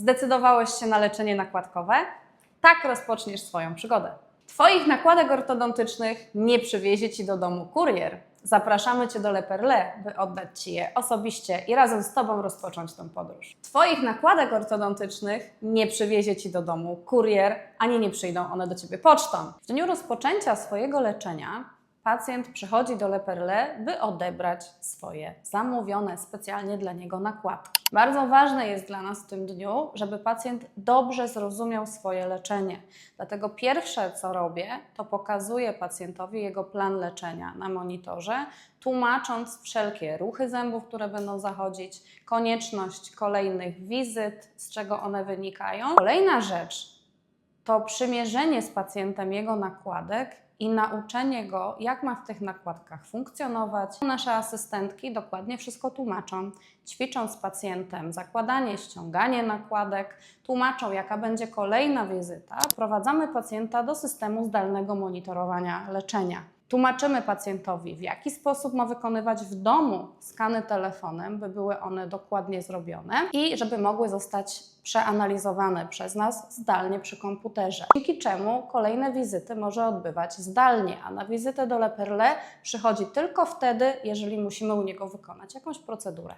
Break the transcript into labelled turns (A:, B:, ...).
A: Zdecydowałeś się na leczenie nakładkowe? Tak rozpoczniesz swoją przygodę. Twoich nakładek ortodontycznych nie przywiezie Ci do domu kurier. Zapraszamy Cię do Leperle, by oddać Ci je osobiście i razem z Tobą rozpocząć tę podróż. Twoich nakładek ortodontycznych nie przywiezie Ci do domu kurier, ani nie przyjdą one do Ciebie pocztą. W dniu rozpoczęcia swojego leczenia pacjent przychodzi do Leperle, by odebrać swoje zamówione specjalnie dla niego nakładki. Bardzo ważne jest dla nas w tym dniu, żeby pacjent dobrze zrozumiał swoje leczenie. Dlatego pierwsze, co robię, to pokazuję pacjentowi jego plan leczenia na monitorze, tłumacząc wszelkie ruchy zębów, które będą zachodzić, konieczność kolejnych wizyt, z czego one wynikają. Kolejna rzecz to przymierzenie z pacjentem jego nakładek i nauczenie go, jak ma w tych nakładkach funkcjonować. Nasze asystentki dokładnie wszystko tłumaczą, ćwiczą z pacjentem zakładanie, ściąganie nakładek, tłumaczą, jaka będzie kolejna wizyta. Wprowadzamy pacjenta do systemu zdalnego monitorowania leczenia. Tłumaczymy pacjentowi, w jaki sposób ma wykonywać w domu skany telefonem, by były one dokładnie zrobione i żeby mogły zostać przeanalizowane przez nas zdalnie przy komputerze. Dzięki czemu kolejne wizyty może odbywać zdalnie, a na wizytę do Leperle przychodzi tylko wtedy, jeżeli musimy u niego wykonać jakąś procedurę.